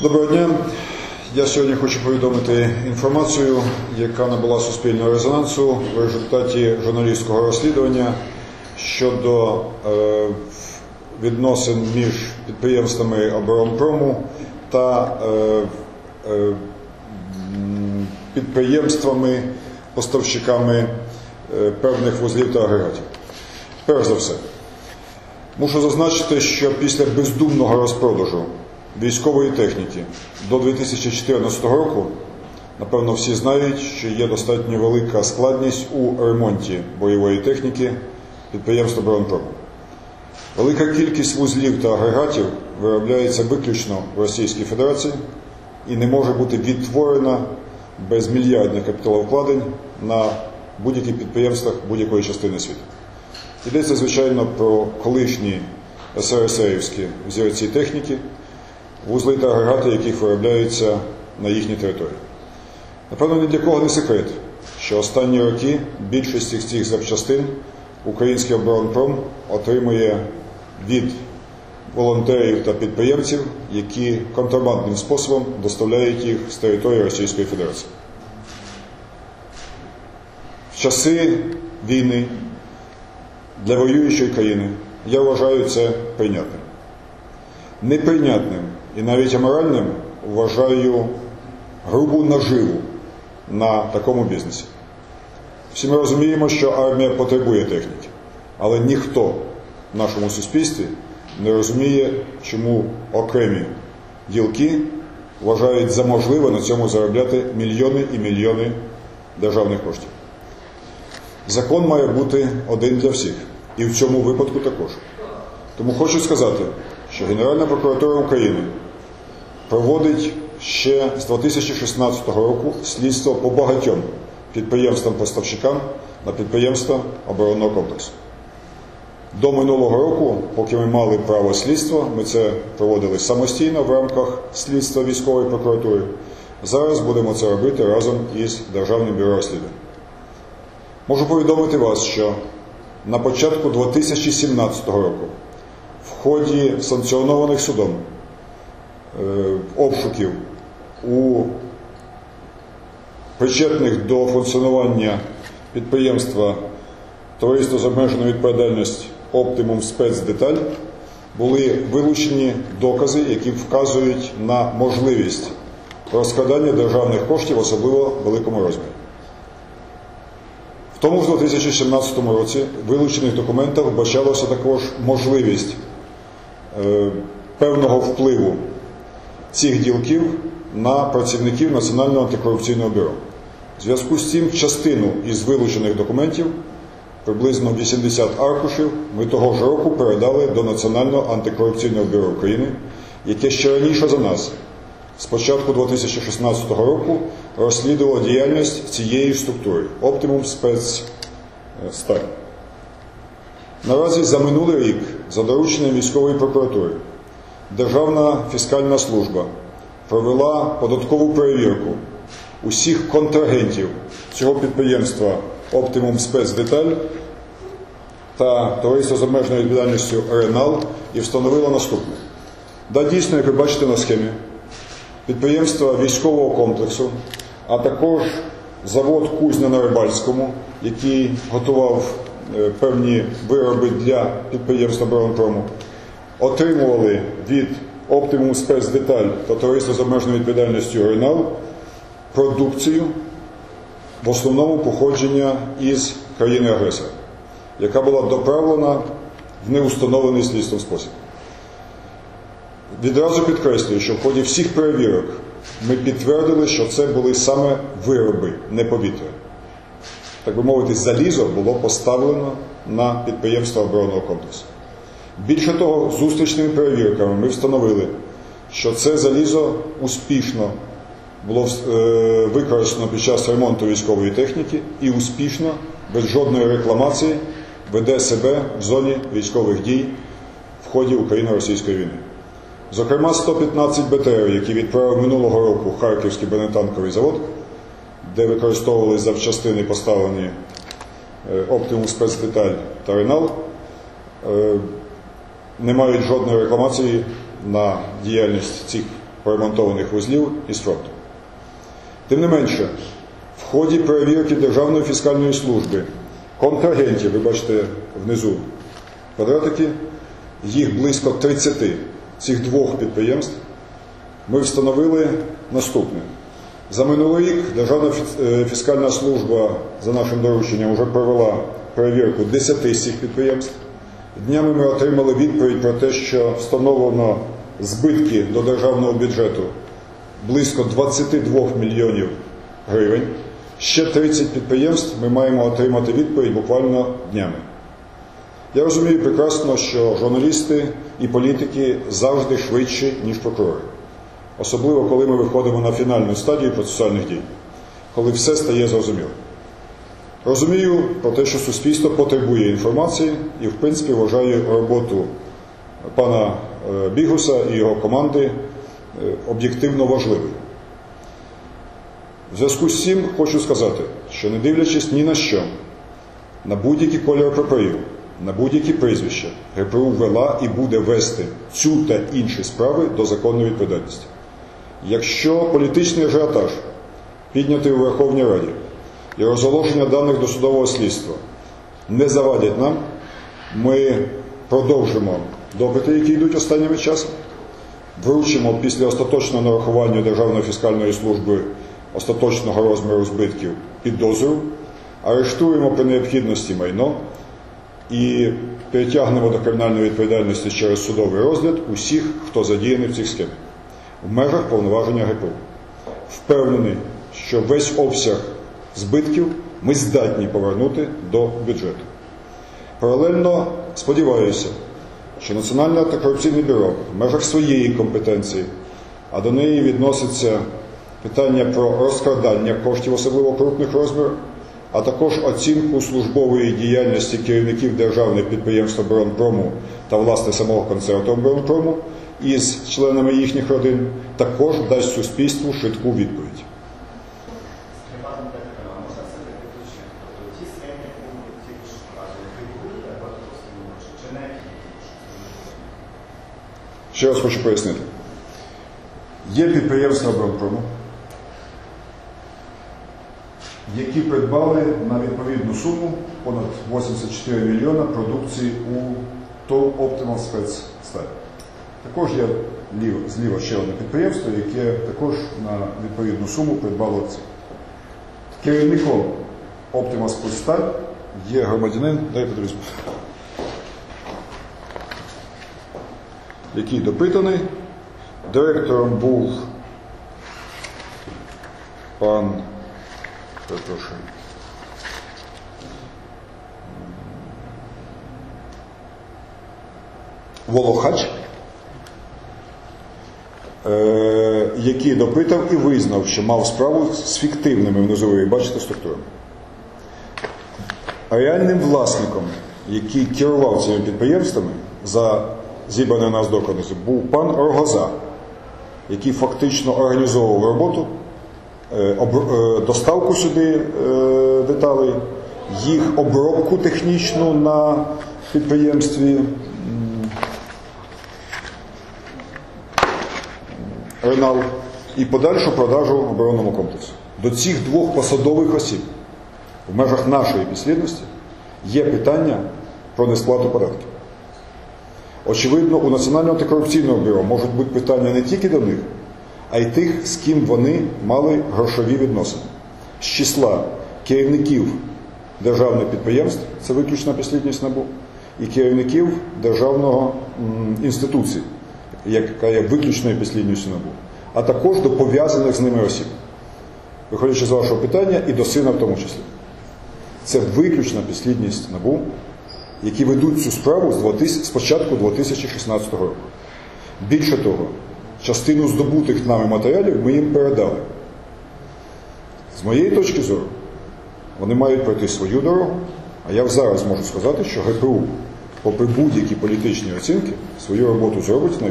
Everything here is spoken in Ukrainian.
Доброго дня. Я сьогодні хочу повідомити інформацію, яка набула суспільного резонансу в результаті журналістського розслідування щодо е, відносин між підприємствами оборонпрому та е, е, підприємствами, поставщиками е, певних вузлів та агрегатів. Перш за все, Мушу зазначити, що після бездумного розпродажу військової техніки до 2014 року, напевно, всі знають, що є достатньо велика складність у ремонті бойової техніки підприємств оборонпрому. Велика кількість вузлів та агрегатів виробляється виключно в Російській Федерації і не може бути відтворена без мільярдних капіталовкладень на будь-яких підприємствах будь-якої частини світу. Йдеться, звичайно, про колишні СРСРівські взірці техніки, вузли та агрегати, яких виробляються на їхній території. Напевно, ні для кого не секрет, що останні роки більшість з цих запчастин український оборонпром отримує від волонтерів та підприємців, які контрабандним способом доставляють їх з території Російської Федерації. В часи війни для воюючої країни я вважаю це прийнятним. Неприйнятним і навіть аморальним вважаю грубу наживу на такому бізнесі. Всі ми розуміємо, що армія потребує техніки, але ніхто в нашому суспільстві не розуміє, чому окремі ділки вважають за можливе на цьому заробляти мільйони і мільйони державних коштів. Закон має бути один для всіх, і в цьому випадку також. Тому хочу сказати, що Генеральна прокуратура України проводить ще з 2016 року слідство по багатьом підприємствам-поставщикам на підприємства оборонного комплексу. До минулого року, поки ми мали право слідства, ми це проводили самостійно в рамках слідства військової прокуратури. Зараз будемо це робити разом із Державним бюро розслідувань. Можу повідомити вас, що на початку 2017 року ході санкціонованих судом е, обшуків у причетних до функціонування підприємства Товариство з обмеженою відповідальністю Оптимум спецдеталь були вилучені докази, які вказують на можливість розкрадання державних коштів, особливо в великому розмірі. В тому ж 2017 році в вилучених документах вбачалося також можливість певного впливу цих ділків на працівників Національного антикорупційного бюро. В зв'язку з цим частину із вилучених документів, приблизно 80 аркушів, ми того ж року передали до Національного антикорупційного бюро України, яке ще раніше за нас з початку 2016 року розслідувало діяльність цієї структури Оптимум спецсталь. Наразі за минулий рік, за дорученням військової прокуратури, Державна фіскальна служба провела податкову перевірку усіх контрагентів цього підприємства Оптимум спецдеталь та товариство з обмеженою відповідальністю Ренал і встановила наступне. Да, дійсно, як ви бачите на схемі, підприємства військового комплексу, а також завод Кузня на Рибальському, який готував певні вироби для підприємства Бронпрому, отримували від Оптимум спецдеталь та товариства з обмеженою відповідальністю Ренал продукцію в основному походження із країни-агресора, яка була доправлена в неустановлений слідством спосіб. Відразу підкреслюю, що в ході всіх перевірок ми підтвердили, що це були саме вироби, не повітря. Так би мовити, залізо було поставлено на підприємство оборонного комплексу. Більше того, зустрічними перевірками ми встановили, що це залізо успішно було е, використано під час ремонту військової техніки і успішно, без жодної рекламації, веде себе в зоні військових дій в ході Україно-російської війни. Зокрема, 115 БТР, які відправив минулого року Харківський бронетанковий завод, де використовувалися запчастини, поставлені Оптимум спецдеталь та Ренал, е, не мають жодної рекламації на діяльність цих поремонтованих вузлів із фронту. Тим не менше, в ході перевірки Державної фіскальної служби контрагентів, ви бачите внизу квадратики, їх близько 30 цих двох підприємств, ми встановили наступне. За минулий рік Державна е, фіскальна служба за нашим дорученням вже провела перевірку 10 з цих підприємств. Днями ми отримали відповідь про те, що встановлено збитки до державного бюджету близько 22 мільйонів гривень. Ще 30 підприємств ми маємо отримати відповідь буквально днями. Я розумію прекрасно, що журналісти і політики завжди швидші, ніж прокурори. Особливо, коли ми виходимо на фінальну стадію процесуальних дій, коли все стає зрозуміло. Розумію про те, що суспільство потребує інформації і, в принципі, вважаю роботу пана е, Бігуса і його команди е, об'єктивно важливою. В зв'язку з цим хочу сказати, що не дивлячись ні на що, на будь-які кольори прапорів, на будь-які прізвища, ГПУ вела і буде вести цю та інші справи до законної відповідальності. Якщо політичний ажіотаж, піднятий у Верховній Раді, і розголошення даних до судового слідства не завадять нам, ми продовжимо допити, які йдуть останніми часами, вручимо після остаточного нарахування Державної фіскальної служби остаточного розміру збитків підозру, арештуємо при необхідності майно і перетягнемо до кримінальної відповідальності через судовий розгляд усіх, хто задіяний в цих схемах в межах повноваження ГПУ. Впевнений, що весь обсяг збитків ми здатні повернути до бюджету. Паралельно сподіваюся, що Національне антикорупційне бюро в межах своєї компетенції, а до неї відноситься питання про розкрадання коштів особливо крупних розмірів, а також оцінку службової діяльності керівників державних підприємств оборонпрому та власне самого концерту оборонпрому із членами їхніх родин, також дасть суспільству швидку відповідь. Ще раз хочу пояснити. Є підприємства оборонпрому, які придбали на відповідну суму понад 84 мільйона продукції у ТОВ Optimal Спецсталь. Також є лів- зліва ще одне підприємство, яке також на відповідну суму придбало це. Керівником Optimal Спецсталь є громадянин, дай подивлюсь, який допитаний. Директором був пан перепрошую, Волохач, який допитав і визнав, що мав справу з фіктивними внизу, бачите, структурами. Реальним власником, який керував цими підприємствами за зібрані нас докази, був пан Рогоза, який фактично організовував роботу, е, е, доставку сюди е, деталей, їх обробку технічну на підприємстві Ренал і подальшу продажу оборонному комплексу. До цих двох посадових осіб в межах нашої підслідності є питання про несплату податків. Очевидно, у Національного антикорупційного бюро можуть бути питання не тільки до них, а й тих, з ким вони мали грошові відносини. З числа керівників державних підприємств, це виключна підслідність НАБУ, і керівників державного інституції, яка є виключною підслідністю НАБУ, а також до пов'язаних з ними осіб. Виходячи з вашого питання, і до сина в тому числі. Це виключна підслідність НАБУ, які ведуть цю справу з 2000 з початку 2016 року. Більше того, частину здобутих нами матеріалів ми їм передали. З моєї точки зору, вони мають пройти свою дорогу, а я зараз можу сказати, що ГПУ, попри будь-які політичні оцінки, свою роботу зробить в